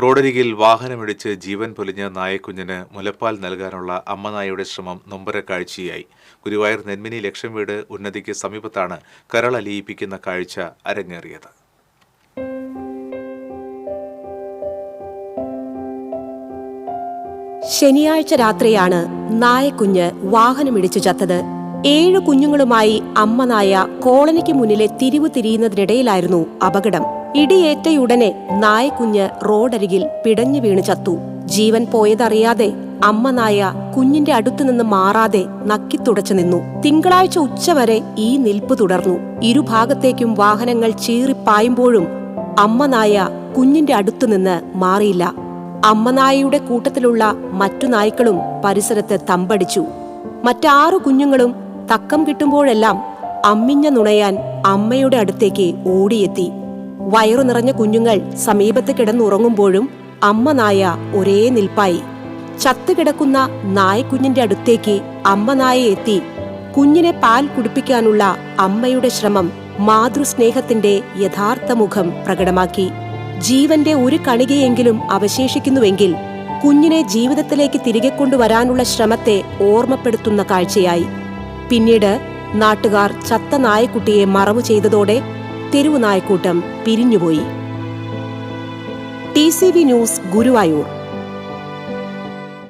റോഡരികിൽ വാഹനമിടിച്ച് ജീവൻ പൊലിഞ്ഞ നായക്കുഞ്ഞിന് മുലപ്പാൽ നൽകാനുള്ള അമ്മനായയുടെ ശ്രമം നൊമ്പര കാഴ്ചയായി. ഗുരുവായൂർ നെന്മിനി ലക്ഷം വീട് ഉന്നതിക്ക് സമീപത്താണ് കരളലിയിപ്പിക്കുന്ന കാഴ്ച അരങ്ങേറിയത്. ശനിയാഴ്ച രാത്രിയാണ് നായക്കുഞ്ഞ് വാഹനമിടിച്ചു ചത്തത്. ഏഴ് കുഞ്ഞുങ്ങളുമായി അമ്മ നായ കോളനിക്ക് മുന്നിലെ തിരിവ് തിരിയുന്നതിനിടയിലായിരുന്നു അപകടം. ഇടിയേറ്റയുടനെ നായക്കുഞ്ഞ് റോഡരികിൽ പിടഞ്ഞു വീണ് ചത്തു. ജീവൻ പോയതറിയാതെ അമ്മ നായ കുഞ്ഞിന്റെ അടുത്തുനിന്ന് മാറാതെ നക്കിത്തുടച്ചു നിന്നു. തിങ്കളാഴ്ച ഉച്ചവരെ ഈ നിൽപ്പ് തുടർന്നു. ഇരുഭാഗത്തേക്കും വാഹനങ്ങൾ ചീറിപ്പായുമ്പോഴും അമ്മ നായ കുഞ്ഞിന്റെ അടുത്തുനിന്ന് മാറിയില്ല. അമ്മ നായയുടെ കൂട്ടത്തിലുള്ള മറ്റു നായ്ക്കളും പരിസരത്ത് തമ്പടിച്ചു. മറ്റാറു കുഞ്ഞുങ്ങളും തക്കം കിട്ടുമ്പോഴെല്ലാം അമ്മിഞ്ഞ നുണയാൻ അമ്മയുടെ അടുത്തേക്ക് ഓടിയെത്തി. വയറു നിറഞ്ഞ കുഞ്ഞുങ്ങൾ സമീപത്ത് കിടന്നുറങ്ങുമ്പോഴും അമ്മ നായ ഒരേ നിൽപ്പായി. ചത്തുകിടക്കുന്ന നായ്ക്കുഞ്ഞിന്റെ അടുത്തേക്ക് അമ്മ നായ എത്തി കുഞ്ഞിനെ പാൽ കുടിപ്പിക്കാനുള്ള അമ്മയുടെ ശ്രമം മാതൃസ്നേഹത്തിന്റെ യഥാർത്ഥ മുഖം പ്രകടമാക്കി. ജീവന്റെ ഒരു കണികയെങ്കിലും അവശേഷിക്കുന്നുവെങ്കിൽ കുഞ്ഞിനെ ജീവിതത്തിലേക്ക് തിരികെ കൊണ്ടുവരാനുള്ള ശ്രമത്തെ ഓർമ്മപ്പെടുത്തുന്ന കാഴ്ചയായി. പിന്നീട് നാട്ടുകാർ ചത്ത നായക്കുട്ടിയെ മറവു ചെയ്തതോടെ തെരുവു നായക്കൂട്ടം പിരിഞ്ഞുപോയി. T C V news Guruvayur.